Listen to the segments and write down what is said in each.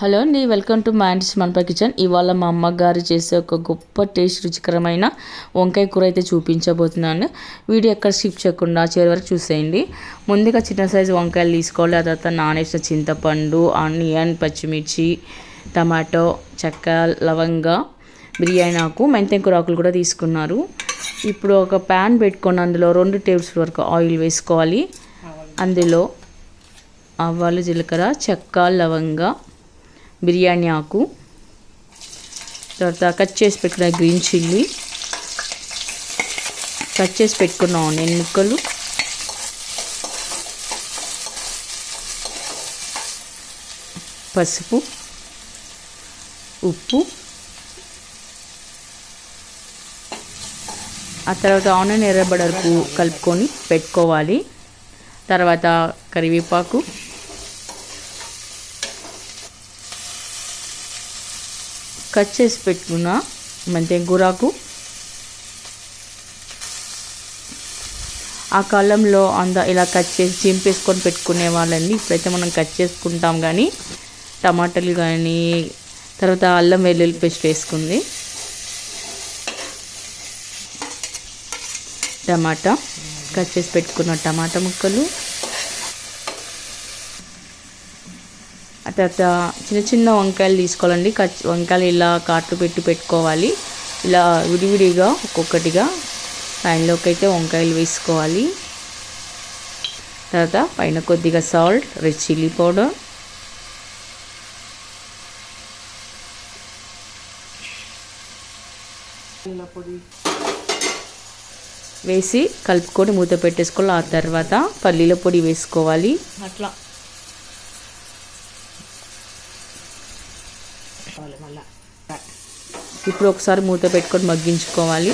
Hello అండి welcome to మా aunty's మనప కిచెన్. ఇవాళ మా అమ్మగారు చేసే ఒక గొప్ప టేస్ట్ రుచికరమైన వంకాయ కూర అయితే చూపించబోతున్నాను. వీడియో ఎక్కడ స్కిప్ చేయకుండా చివరి వరకు చూసేయండి. ముందుగా చిన్న సైజు వంకాయలు తీసుకోవాలి. ఆ తర్వాత నానేసిన చింతపండు ఆనియన్ పచ్చిమిర్చి టమాటో చెక్క లవంగ బిర్యానీ ఆకు మెంతెం కూర ఆకులు కూడా తీసుకున్నారు. ఇప్పుడు ఒక ప్యాన్ పెట్టుకొని అందులో రెండు టేబుల్ స్పూన్ వరకు ఆయిల్ వేసుకోవాలి. అందులో ఆవాలు జీలకర్ర చెక్క లవంగ బిర్యానీ ఆకు. తర్వాత కట్ చేసి పెట్టుకున్న గ్రీన్ చిల్లీ. కట్ చేసి పెట్టుకున్న ఆనియన్ ముక్కలు. పసుపు. ఉప్పు. ఆ తర్వాత ఆనియన్ ఎర్రబడరకు కలుపుకొని పెట్టుకోవాలి. తర్వాత కరివేపాకు. కట్ చేసి పెట్టుకున్న మెంతెం గురాకు ఆ కాలంలో అంద ఇలా కట్ చేసి చింపేసుకొని పెట్టుకునే వాళ్ళని ఇప్పుడైతే మనం కట్ చేసుకుంటాం కానీ టమాటాలు కానీ తర్వాత అల్లం వెల్లుల్లి పేస్ట్ వేసుకుంది. టమాటా కట్ చేసి పెట్టుకున్న టమాటా ముక్కలు. తర్వాత చిన్న చిన్న వంకాయలు తీసుకోవాలండి. వంకాయలు ఇలా కాట్లు పెట్టి పెట్టుకోవాలి. ఇలా విడివిడిగా ఒక్కొక్కటిగా పైనలోకి అయితే వంకాయలు వేసుకోవాలి. తర్వాత పైన కొద్దిగా సాల్ట్ రెడ్ చిల్లీ పౌడర్. వేసి కలుపుకొని మూత పెట్టేసుకోవాలి. ఆ తర్వాత పల్లీల పొడి వేసుకోవాలి. అట్లా. మళ్ళా. ఇప్పుడు ఒకసారి మూత పెట్టుకొని మగ్గించుకోవాలి.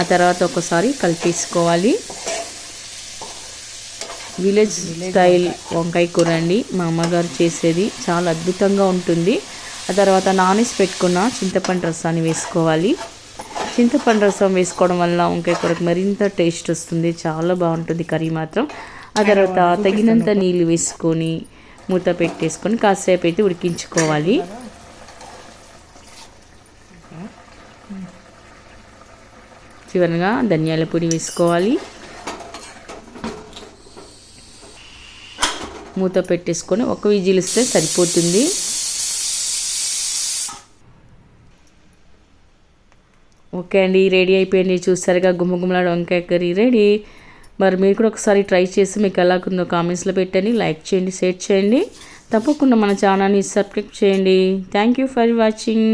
ఆ తర్వాత ఒకసారి కలిపేసుకోవాలి. విలేజ్ స్టైల్ వంకాయ కూర అండి. మా అమ్మగారు చేసేది చాలా అద్భుతంగా ఉంటుంది. ఆ తర్వాత నానేసి పెట్టుకున్న చింతపండు రసాన్ని వేసుకోవాలి. చింతపండు రసం వేసుకోవడం వల్ల వంకాయ కూరకు మరింత టేస్ట్ వస్తుంది. చాలా బాగుంటుంది కర్రీ మాత్రం. ఆ తర్వాత తగినంత నీళ్ళు వేసుకొని మూత పెట్టేసుకొని కాసేపు అయితే ఉడికించుకోవాలి. చివరిగా ధనియాల పొడి వేసుకోవాలి. మూత పెట్టేసుకొని ఒక విజిల్ ఇస్తే సరిపోతుంది. ఓకే అండి రెడీ అయిపోయింది. చూసారుగా గుమ్మగుమ్మలాడ వంకాయ కర్రీ రెడీ. మరి మీరు కూడా ఒకసారి ట్రై చేసి మీకు ఎలా ఉందో కామెంట్స్లో పెట్టండి. లైక్ చేయండి షేర్ చేయండి. తప్పకుండా మన ఛానల్ని సబ్స్క్రైబ్ చేయండి. Thank you for watching.